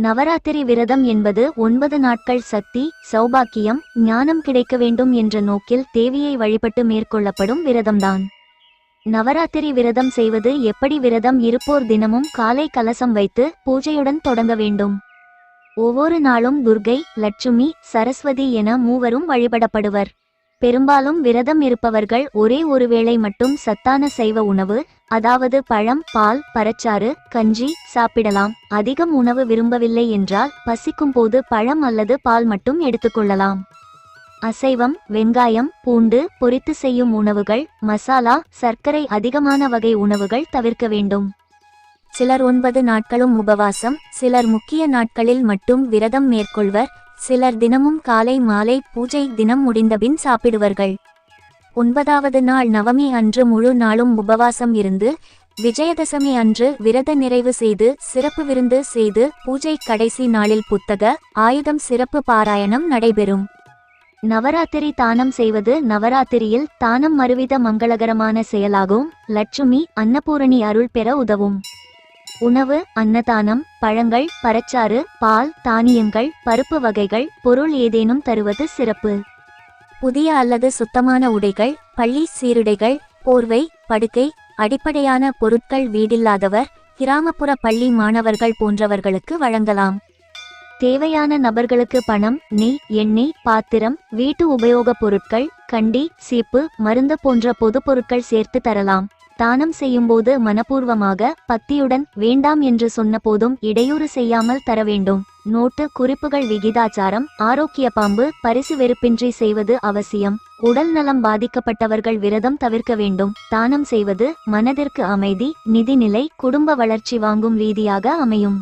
நவராத்திரி விரதம் என்பது ஒன்பது நாட்கள் சக்தி சௌபாக்கியம் ஞானம் கிடைக்க வேண்டும் என்ற நோக்கில் தேவியை வழிபட்டு மேற்கொள்ளப்படும் விரதம்தான். நவராத்திரி விரதம் செய்வது எப்படி விரதம் இருப்போர் தினமும் காலை கலசம் வைத்து பூஜையுடன் தொடங்க வேண்டும். ஒவ்வொரு நாளும் துர்கை லட்சுமி சரஸ்வதி என மூவரும் வழிபடப்படுவர். பெரும்பாலும் விரதம் இருப்பவர்கள் ஒரே ஒரு வேளை மட்டும் சத்தான சைவ உணவு அதாவது பழம் பால் பறச்சாறு கஞ்சி சாப்பிடலாம். அதிகம் உணவு விரும்பவில்லை என்றால் பசிக்கும் போது பழம் அல்லது பால் மட்டும் எடுத்துக்கொள்ளலாம் அசைவம் வெங்காயம் பூண்டு பொரித்து செய்யும் உணவுகள் மசாலா சர்க்கரை அதிகமான வகை உணவுகள் தவிர்க்க வேண்டும். சிலர் ஒன்பது நாட்களும் உபவாசம் சிலர் முக்கிய நாட்களில் மட்டும் விரதம் மேற்கொள்வர் சிலர் தினமும் காலை மாலை பூஜை தினம் முடிந்தபின் சாப்பிடுவர்கள். ஒன்பதாவது நாள் நவமி அன்று முழு நாளும் உபவாசம் இருந்து விஜயதசமி அன்று விரத நிறைவு செய்து சிறப்பு விருந்து செய்து பூஜை கடைசி நாளில் புத்தக ஆயுதம் சிறப்பு பாராயணம் நடைபெறும். நவராத்திரி தானம் செய்வது நவராத்திரியில் தானம் மறுவித மங்களகரமான செயலாகும். லட்சுமி அன்னபூரணி அருள் பெற உதவும். உணவு அன்னதானம் பழங்கள் பரச்சாறு பால் தானியங்கள் பருப்பு வகைகள் பொருள் ஏதேனும் தருவது சிறப்பு. புதிய அல்லது சுத்தமான உடைகள் பள்ளி சீருடைகள் போர்வை படுக்கை அடிப்படையான பொருட்கள் வீடில்லாதவர் கிராமப்புற பள்ளி மாணவர்கள் போன்றவர்களுக்கு வழங்கலாம். தேவையான நபர்களுக்கு பணம் நெய் எண்ணெய் பாத்திரம் வீட்டு உபயோகப் பொருட்கள் கண்டி சீப்பு மருந்து போன்ற பொது பொருட்கள் சேர்த்து தரலாம். தானம் செய்யும்போது மனப்பூர்வமாக பக்தியுடன் வேண்டாம் என்று சொன்னபோதும் இடையூறு செய்யாமல் தர வேண்டும். நோட்டு குறிப்புகள் விகிதாச்சாரம் ஆரோக்கிய பாம்பு பரிசு வெறுப்பின்றி செய்வது அவசியம். உடல் நலம் பாதிக்கப்பட்டவர்கள் விரதம் தவிர்க்க வேண்டும். தானம் செய்வது மனதிற்கு அமைதி நிதிநிலை குடும்ப வளர்ச்சி வாங்கும் ரீதியாக அமையும்.